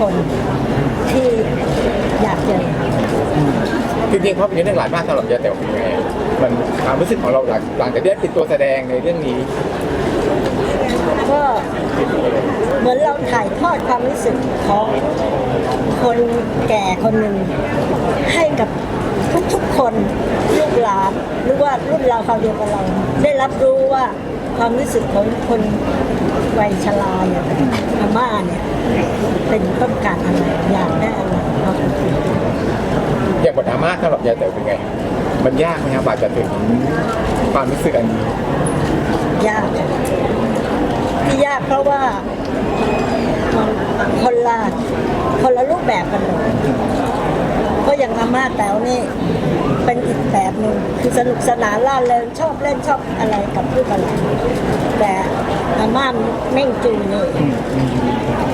คนที่อยากเจอจริงๆภาพยนตร์เรื่องหลายมากสำหรับยาแต่เป็นยังไงมันความรู้สึกของเราหลังหลังจากได้เป็นตัวแสดงในเรื่องนี้ก็เหมือนเราถ่ายทอดความรู้สึกของคนแก่คนหนึ่งให้กับทุกๆคนลูกหลานหรือว่ารุ่นเราคราวเดียวกับเรา ได้รับรู้ว่า ความรู้สึกของคนวัยชราอย่างอาม่าเนี่ยเป็นต้องการอะไรอยากได้อะไรเราอย่างบทดราม่าสำหรับยาแต่เป็นไง มันยากไหมครับบาดจะถึงความรู้สึกอันนี้ยากค่ะที่ยากเพราะว่าคนละคนละรูปแบบกันเลยก็อย่างอาม่าแต๋วนี่เป็นอีกแบบหนึ่งคือสนุกสนานล่าเริงชอบเล่นชอบอะไรกับลูกอะไร แต่อาม่าเม่งจูนี่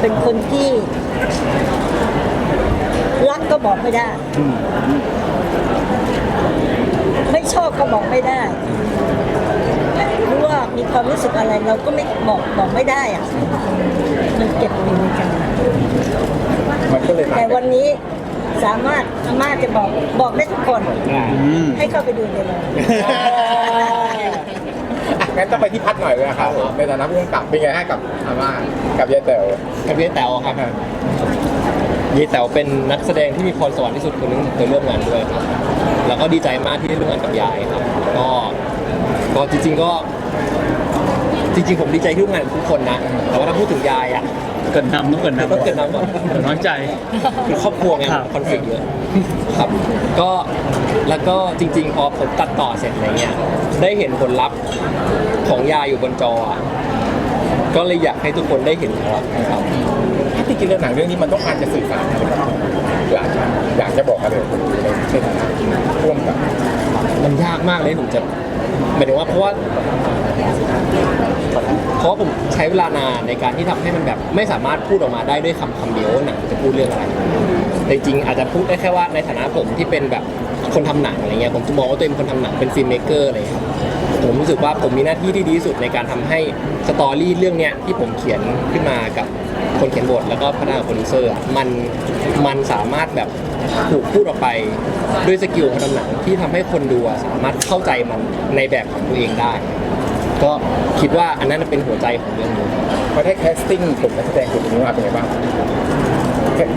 เป็นคนที่รักก็บอกไม่ได้ ไม่ชอบก็บอกไม่ได้หรือว่ามีความรู้สึกอะไรเราก็ไม่บอกบอกไม่ได้อะมันเก็บอยู่ในใจมันก็เลยต่างแต่กัวันนนี้สามารถอาม่าจะบอกบอกได้ทุกคน ให้เข้าไปดูได้เลยอะ งั้นต้องไปที่พัดหน่อยเลยครับในฐานะผู้กำกับเป็นไงให้กับอาม่ากับยายเต๋อกับยายแต๋วครับเยแต๋วเป็นนักแสดงที่มีพรสวรรค์ที่สุดคนหนึงเคยร่วมงานด้วยครับแล้วก็ดีใจมากที่ได้ร่วมงานกับยายครับก็ก็จริงๆก็ จริงๆ ผมดีใจที่ร่วมงานกับทุกคนนะ แต่ว่าถ้าพูดถึงยายอะเกินนำต้องเกินนำต้องเกิดนำก่อนเดี๋ยวน้อยใจ คือครอบครัวไงครับ คอนฟ lict เยอะครับ ก็แล้วก็จริง ๆ พอผมตัดต่อเสร็จอะไรเงี้ยได้เห็นผลลัพธ์ของยาอยู่บนจออะก็เลยอยากให้ทุกคนได้เห็นครับครับจริงๆแล้วหนังเรื่องนี้มันต้องการจะสื่อสารอะไรบ้างอยากอยากจะบอกอะไรในฐานะผู้กำกับมันยากมากเลยผมจะหมายถึงว่าเพราะว่าเพ ราะผมใช้เวลานานในการที่ทำให้มันแบบไม่สามารถพูดออกมาได้ด้วยคำคำเดียวว่าหนังจะพูดเรื่องอะไรแต่จริงๆอาจจะพูดได้แค่ว่าในฐานะผมที่เป็นแบบคนทำหนังอะไรเงี้ยผมจะมองว่าตัวเองเป็นคนทำหนังเป็นฟิล์มเมกเกอร์อะไรครับผมรู้สึกว่าผมมีหน้าที่ที่ดีที่สุดในการทำให้สตอรี่เรื่องเนี้ยที่ผมเขียนขึ้นมากับคนเขียนบทแล้วก็พนักงานโปรดิวเซอร์อะมันมันสามารถแบบถูกพูดออกไปด้วยสกิลของทำหนังที่ทำให้คนดูอะสามารถเข้าใจมันในแบบของตัวเองได้ ก็คิดว่าอันนั้นเป็นหัวใจของเรื่องนี้พอได้แคสติ้งกลุ่มนักแสดงกลุ่มนี้มาเป็นไงบ้าง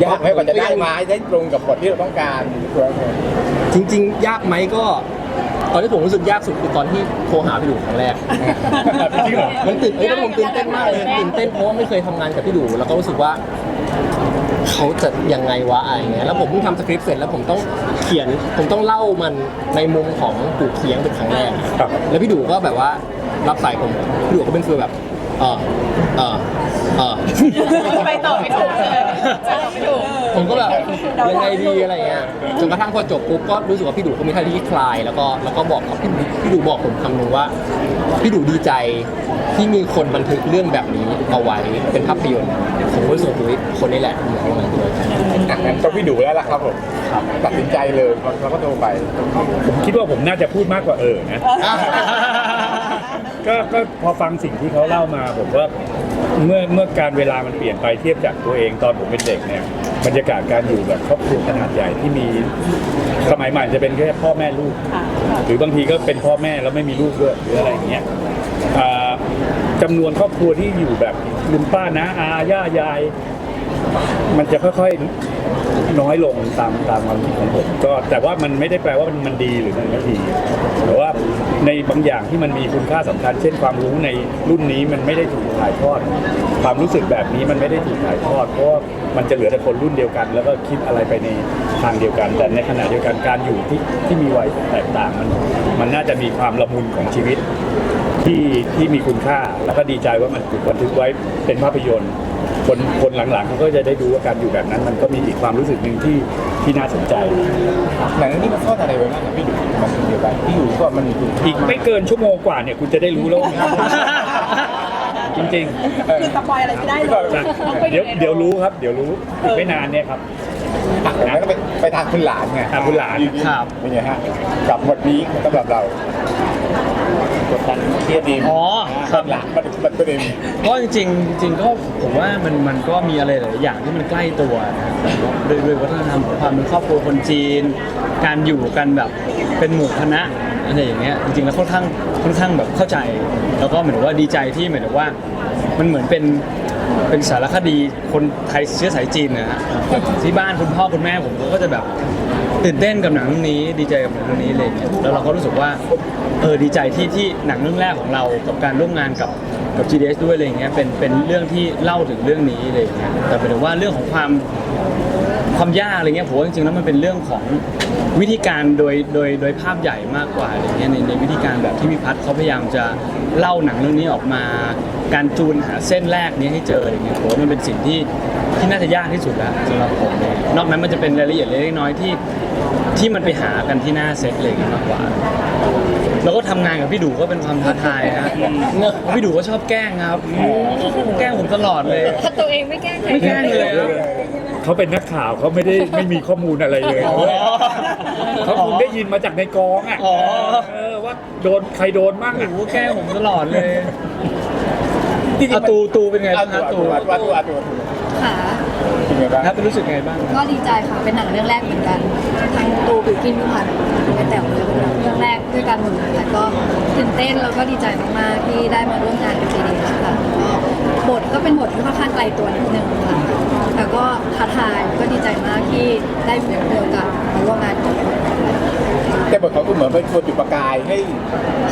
ยากไหมกว่าจะได้มาให้ได้ตรงกับบทที่เราต้องการตัวเราจริง ๆ ยากไหมก็ตอนที่ผมรู้สึกยากสุดคือตอนที่โทรหาพี่ดูครั้งแรกจริงเหรอมันตื่นเต้นผมตื่นเต้นมากเลยตื่นเต้นเพราะว่าไม่เคยทำงานกับพี่ดูแล้วก็รู้สึกว่าเขาจะยังไงวะอะไรเงี้ยแล้วผมเพิ่งทำสคริปต์เสร็จแล้วผมต้องเขียนผมต้องเล่ามันในมุมของปู่เคียงเป็นครั้งแรกครับแล้วพี่ดูก็แบบว่า รับสายผมพี่ดูก็เป็นฟีลแบบเออเออเออไปต่อไม่ถูกเลยไปต่อไม่ถูก ผมก็แบบยังไงดีอะไรเงี้ยจนกระทั่งพอจบปุ๊บก็รู้สึกว่าพี่ดูเขามีท่าทีที่คลาย แล้วก็แล้วก็บอกกับพี่พี่ดูบอกผมคำหนึงว่า พี่ดูดีใจที่มีคนบันทึกเรื่องแบบนี้เอาไว้เป็นภาพยนตร์ผมก็รู้สึกว่าเฮ้ยคนนี้แหละที่อยากร่วมงานด้วยอะงั้นต้องพี่ดูแล้วล่ะครับผมตัดสินใจเลยเราก็โทรไป ผมคิดว่าผมน่าจะพูดมากกว่าเออนะ ก็ก็พอฟังสิ่งที่เขาเล่ามาผมว่าเมื่อเมื่อการเวลามันเปลี่ยนไปเทียบจากตัวเองตอนผมเป็นเด็กเนี่ยบรรยากาศการอยู่แบบครอบครัวขนาดใหญ่ที่มีสมัยใหม่จะเป็นแค่พ่อแม่ลูก หรือบางทีก็เป็นพ่อแม่แล้วไม่มีลูกด้วยหรืออะไรอย่างเงี้ยอ่าจำนวนครอบครัวที่อยู่แบบลุงป้านะอาย่ายาย มันจะค่อยๆ น้อยลงตามตามความคิดของผมก็แต่ว่ามันไม่ได้แปลว่ามันมันดีหรือมันไม่ดี แต่ว่าในบางอย่างที่มันมีคุณค่าสำคัญ เช่นความรู้ในรุ่นนี้มันไม่ได้ถูกถ่ายทอด ความรู้สึกแบบนี้มันไม่ได้ถูกถ่ายทอด เพราะว่ามันจะเหลือแต่คนรุ่นเดียวกัน แล้วก็คิดอะไรไปในทางเดียวกัน แต่ในขณะเดียวกันการอยู่ที่ที่มีวัยแตกต่างมันมันน่าจะมีความละมุนของชีวิต ที่ที่มีคุณค่าแล้วก็ดีใจว่ามันถูกบันทึกไว้เป็นภาพยนตร์ คนคนหลังๆเขาก็จะได้ดูว่าการอยู่แบบนั้น มันก็มีอีกความรู้สึกหนึ่งที่ที่น่าสนใจ หนังเรื่องนี้มันซ่อนอะไรไว้บ้างครับพี่ดูมันเดียวกันพี่ดูก็มันมีคุณค่าอีกไม่เกินชั่วโมงกว่าเนี่ยคุณจะได้รู้แล้วว่าจริงคือสปอยอะไรไม่ได้เลยๆต้องไปเดี๋ยวในโรงเดี๋ยวรู้ครับ เดี๋ยวรู้อีกไม่นานเนี่ยครับอะงั้นก็ไปไปทางคุณหลานไงทางคุณหลานเป็นไงฮะกับบทนี้สำหรับเรา กดดันเครียดดีอ๋อครับ หลังมาถึงประเด็นก็จริงๆจริงๆก็ผมว่ามันมันก็มีอะไรหลายอย่างที่มันใกล้ตัวนะครับแบบว่าด้วยด้วยวัฒนธรรมของความเป็นครอบครัวคนจีน การอยู่กันแบบเป็นหมู่คณะอะไรอย่างเงี้ยจริงๆแล้วค่อนข้างค่อนข้างแบบเข้าใจ แล้วก็เหมือนว่าดีใจที่เหมือนว่า มันเหมือนเป็นเป็นสารคดีคนไทยเชื้อสายจีนนะฮะที่บ้านคุณพ่อคุณแม่ผมก็จะแบบ ตื่นเต้นกับหนังเรื่องนี้ดีใจกับหนังเรื่องนี้อะไรอย่างเงี้ยแล้วเราก็รู้สึกว่าเออดีใจที่ที่หนังเรื่องแรกของเรากับการร่วมงานกับกับ GDS ด้วยอะไรอย่างเงี้ยเป็นเป็นเรื่องที่เล่าถึงเรื่องนี้อะไรอย่างเงี้ยแต่เป็นว่าเรื่องของความความยากอะไรเงี้ยผมว่าจริงๆแล้วมันเป็นเรื่องของวิธีการโดยโดยโดยภาพใหญ่มากกว่าอะไรเงี้ยในในวิธีการแบบที่พิพัฒน์เขาพยายามจะเล่าหนังเรื่องนี้ออกมา การจูนหาเส้นแรกนี้ให้เจออะไรเงี้ยผมว่ามันเป็นสิ่งที่ที่น่าจะยากที่สุดแล้วสำหรับผมเนี่ยนอกนั้นมันจะเป็นรายละเอียดเล็กๆน้อยๆที่ที่มันไปหากันที่หน้าเซตอะไรอย่างเงี้ยมากกว่า แล้วก็ทำงานกับพี่ดูก็เป็นความท้าทายนะเพราะพี่ดูก็ชอบแกล้งครับ แกล้งผมตลอดเลย ถ้าตัวเองไม่แกล้งใครไม่แกล้งเลยครับ เขาเป็นนักข่าวเขาไม่ได้ไม่มีข้อมูลอะไรเลยอ๋อเขาคงได้ยินมาจากในกองอะอ๋อ เออว่าโดนใครโดนบ้างโอ้อะโหแกล้งผมตลอดเลย จริงๆ อาตูตูเป็นไงเอาบ้างตัวครับตูตัวตัวตัวตัวตัวค่ะ เป็นไงบ้างครับรู้สึกไงบ้างก็ดีใจค่ะ เป็นหนังเรื่องแรกเหมือนกันทั้งตูบิวกินพิพัฒน์เป็นแต่เลยเป็นหนังเรื่องแรกด้วยกันหมดเลยค่ะก็ตื่นเต้นแล้วก็ดีใจมากๆที่ได้มาร่วมงานกับจีดีค่ะแล้วก็บทก็เป็นบทที่ค่อนข้างไกลตัวนิดนึงค่ะแต่ก็ท้าทายก็ดีใจมากที่ได้มีโอกาสมาร่วมงานกับแต่ บทเขาก็เหมือนเป็นตัวจุดประกายให้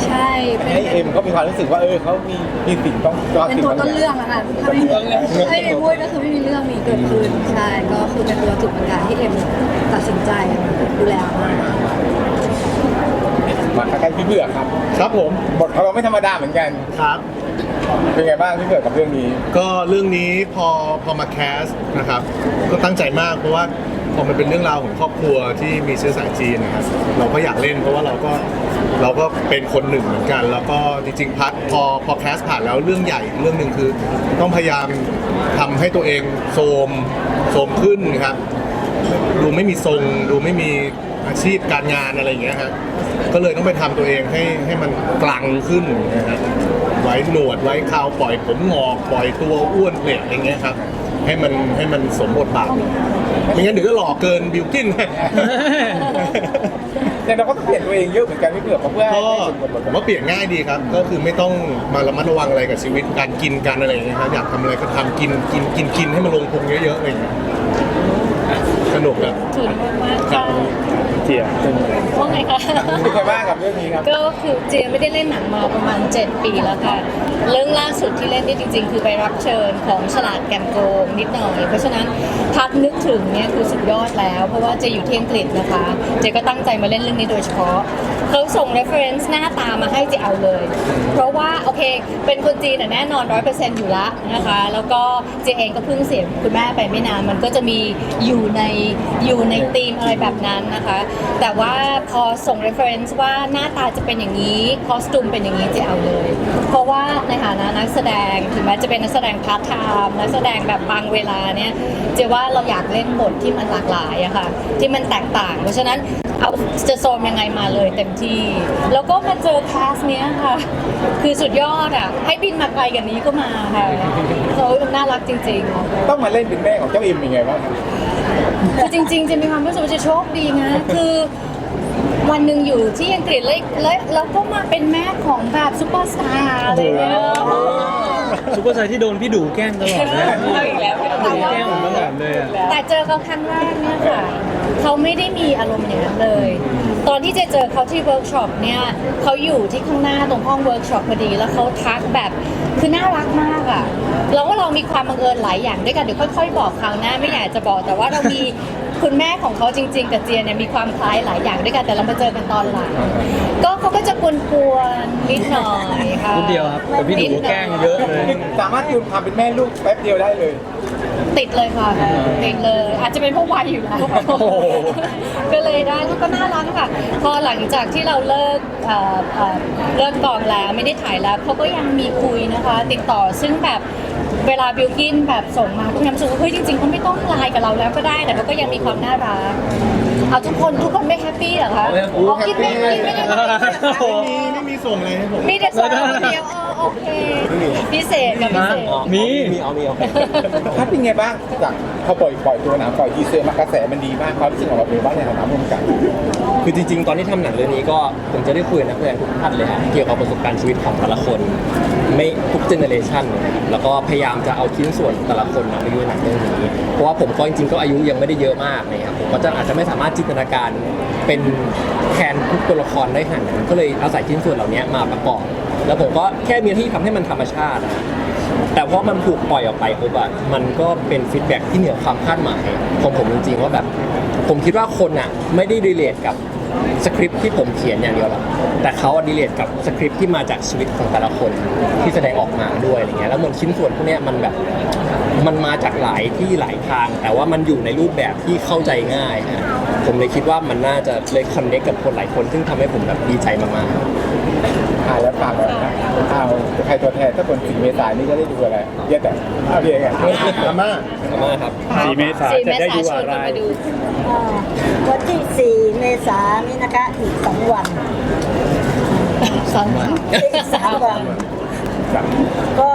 ใช่เป็นให้เอ็มเขามีความรู้สึกว่าเออเขามีมีสิ่งต้องรอเป็นสิ่งตัวบางต้นอย่างเรื่องอะค่ะถ้าไม่มีถ้าไม่มีมุ้ยก็คือไม่มีเรื่องนี้เกิดขึ้นใช่ก็คือเป็นตัวจุดประกายที่เอ็มตัดสินใจดูแลมามาใกล้ๆพี่เบือกครับ ครับผมบทเขาเราไม่ธรรมดาเหมือนกัน ครับ เป็นไงบ้างพี่เบือกกับเรื่องนี้ก็เรื่องนี้พอพอมาแคสนะครับ ก็ตั้งใจมากเพราะว่าพอมันเป็นเรื่องราวของครอบครัวที่มีเชื้อสายจีนนะครับเราก็อยากเล่นเพราะว่าเราก็เราก็เป็นคนหนึ่งเหมือนกัน แล้วก็จริงๆพัดพอพอแคสผ่านแล้วเรื่องใหญ่เรื่องหนึ่งคือ ต้องพยายามทำให้ตัวเองโทรมโทรมขึ้นนะครับ ดูไม่มีทรงดูไม่มีอาชีพการงานอะไรอย่างเงี้ยฮะก็เลยต้องไปทำตัวเองให้ให้มันกลังขึ้นนะฮะ ไว้หนวดไว้คราวปล่อยผมงอกปล่อยตัวอ้วนเหล็กอย่างเงี้ยครับ ให้มันให้มันสมบทบาทไม่งั้นเดี๋ยวก็หล่อเกินบิวกิน แต่เราก็ต้องเปลี่ยนตัวเองเยอะเหมือนกันพี่เบือกเพราะเพื่อให้ก็ให้สมกับบทผมว่าเปลี่ยนง่ายดีครับ ก็คือไม่ต้องมาระมัดระวังอะไรกับชีวิตการกินกันอะไรอย่างเงี้ยครับอยากทำอะไรก็ทำกินกินกินกินให้มันลงพุงเยอะๆอะไรอย่างเงี้ย สนุกครับถึงมากๆค่ะเจียว่าไงคะเป็นไงบ้างกับเรื่องนี้ครับ ก็คือเจยไม่ได้เล่นหนังมาประมาณ 7 ปีแล้วค่ะ เรื่องล่าสุดที่เล่นนี่จริง ๆ คือไปรับเชิญของฉลาดแกมโกงนิดหน่อย เพราะฉะนั้นพัดนึกถึงเนี่ยคือสุดยอดแล้ว เพราะว่าเจอยู่ที่อังกฤษนะคะ เจก็ตั้งใจมาเล่นเรื่องนี้โดยเฉพาะเขาส่ง reference หน้าตามาให้เจเอาเลย เพราะว่าโอเค เป็นคนจีนน่ะแน่นอนร้อยเปอร์เซ็นต์อยู่ละนะคะ แล้วก็เจเองก็เพิ่งเสียคุณแม่ไปไม่นานมันก็จะมีอยูู่่ในอยู่ในธีมอะไรแบบนั้นนะคะ แต่ว่าพอส่ง reference ว่าหน้าตาจะเป็นอย่างนี้คอสตูมเป็นอย่างนี้เจเอาเลย เพราะว่าในฐานะนักแสดงถึงแม้จะเป็นนักแสดงพาร์ทไทม์นักแสดงแบบบางเวลาเนี่ยเจว่าเราอยากเล่นบทที่มันหลากหลายอะค่ะ ที่มันแตกต่าง เพราะฉะนั้นเอาจะโซมยังไงมาเลยเต็มที่ แล้วก็มาเจอแคสเนี้ยค่ะ คือสุดยอดอะให้บินมาไกลกันนี้ก็มาค่ะเขาน่ารักจริงๆ ต้องมาเล่นเป็นแม่ของเจ้าอ็มเป็นไงบ้างคื อจริง ๆ จะมีความรู้สึกว่าจะโชคดีนะ คือวันหนึ่งอยู่ที่อังกฤษแล้วแล้วแล้วก็มาเป็นแม่ของแบบซุปเปอร์สตาร์อะไรเงี้ยซุปเปอร์ไซด์ที่โดนพี่ดูแกล้งตลอดเลยเอาอีกแล้วพี่ดูแกล้งผมตลอดเลยอะแต่เจอเขาครั้งแรกเนี่ยค่ะ เขาไม่ได้มีอารมณ์อย่างนั้นเลย ตอนที่เจเจอเขาที่เวิร์กช็อปเนี่ยเขาอยู่ที่ข้างหน้าตรงห้องเวิร์กช็อปพอดี แล้วเขาทักแบบคือน่ารักมากอะแล้วว่าเรามีความบังเอิญหลายอย่างด้วยกันเดี๋ยวค่อยๆบอกคราวหน้าไม่อยากจะบอกแต่ว่าเรามีคุณแม่ของเขาจริงๆกับเจียเนี่ยมีความคล้ายหลายอย่างด้วยกันแต่เรามาเจอกันตอนหลังก็เขาก็จะกวนๆนิดหน่อยค่ะนิดเดียวครับแต่พี่ดูแกล้งเยอะเลย สามารถจูนความเป็นแม่ลูกแป๊บเดียวได้เลย ติดเลยค่ะติดเลย อาจจะเป็นเพราะวัยอยู่แล้วก็เลยได้แล้วก็น่ารักค่ะพอหลังจากที่เราเลิกเอ่อเอ่อเลิกกองแล้วไม่ได้ถ่ายแล้วเขาก็ยังมีคุยนะคะ ติดต่อซึ่งแบบเวลาบิวกินแบบส่งมาก็มีความรู้สึกว่าเฮ้ยจริงๆเขาไม่ต้องไลน์กับเราแล้วก็ได้แต่เขาก็ยังมีความน่ารักเอาทุกคนทุกคนไม่แฮปปี้เหรอคะอ๋อกินไม่กินไม่ได้ไลน์เลยเหรอคะ ไม่มีไม่มีส่งอะไรให้ผมมีแต่ส่งมาคนเดียวอ๋อโอเค พิเศษกับพิเศษ มี มีเอามีเอาพัดเป็นไงบ้างจากพอปล่อยปล่อยตัวหนังปล่อยทีเซอร์มากระแสมันดีมากความรู้สึกของเราเป็นบ้างในฐานะผู้กำกับคือจริงๆ ตอนที่ทำหนังเรื่องนี้ก็ผมจะได้คุยกับนักแสดงทุกท่านเลยฮะเกี่ยวกับประสบการณ์ชีวิตของแต่ละคน ไม่ทุกเจเนอเรชันแล้วก็พยายามจะเอาชิ้นส่วนแต่ละคนมาอยู่ในหนังเรื่องนี้ เพราะว่าผมก็จริงๆก็อายุยังไม่ได้เยอะมากนะครับผมก็จะอาจจะไม่สามารถจินตนาการเป็นแทนทุกตัวละครได้ขนาดนั้นก็เลยอาศัยชิ้นส่วนเหล่านี้มาประกอบ แล้วผมก็แค่มีที่ทำให้มันธรรมชาติ แต่พอมันถูกปล่อยออกไปปุ๊บอะมันก็เป็นฟีดแบ็กที่เหนือความคาดหมายของผมจริงๆว่าแบบ ผมคิดว่าคนอะไม่ได้รีเลทกับ สคริปต์ที่ผมเขียนอย่างเดียวหรอกแต่เขาดีเลทกับสคริปต์ที่มาจากชีวิตของแต่ละคนที่แสดงออกมาด้วยอะไรเงี้ยแล้วเหมือนชิ้นส่วนพวกเนี้ยมันแบบ มันมาจากหลายที่หลายทาง แต่ว่ามันอยู่ในรูปแบบที่เข้าใจง่ายฮะผมเลยคิดว่ามันน่าจะเลยคอนเนคกับคนหลายคน ซึ่งทำให้ผมแบบดีใจมากๆ อ่าแล้วฝากไว้นะเอาใครตัวแทนถ้าคนสี่เมษายนนี่จะได้ดูอะไรเยอะแต่เอาเพียงไงอาม่าขอบคุณมากครับ สี่เมษาสี่จะเมได้ษาดูชวอะนไร กันมาดู อ่าวันที่ 4 เมษายนนี้นะคะ อีก 2 วัน สองค่ะอีก 3 วัน ก็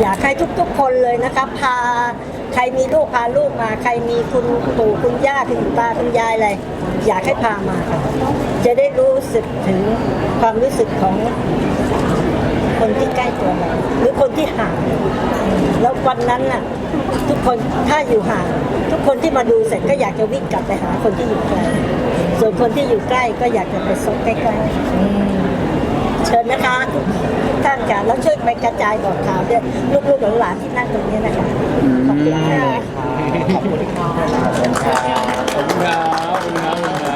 อยาให้ทุกๆ คนเลยนะคะพาใครมีลูกพาลูกมา ใครมีคุณปู่คุณย่าคุณตาคุณยายอะไร อยากให้พามาค่ะจะได้รู้สึกถึงความรู้สึกของคนที่ใกล้ตัวเราหรือคนที่ห่างแล้ววันนั้นน่ะ ทุกคนถ้าอยู่ห่าง ทุกคนที่มาดูเสร็จก็อยากจะวิ่งกลับไปหาคนที่อยู่ไกลส่วนคนที่อยู่ใกล้ก็อยากจะไปซบใกล้ๆ เชิญนะคะทุกท่านค่ะแล้วช่วยไปกระจายบอกข่าวด้วยลูกๆหลานๆที่นั่งตรงนี้นะคะขอบคุณค่ะ ขอบคุณครับขอบคุณครับ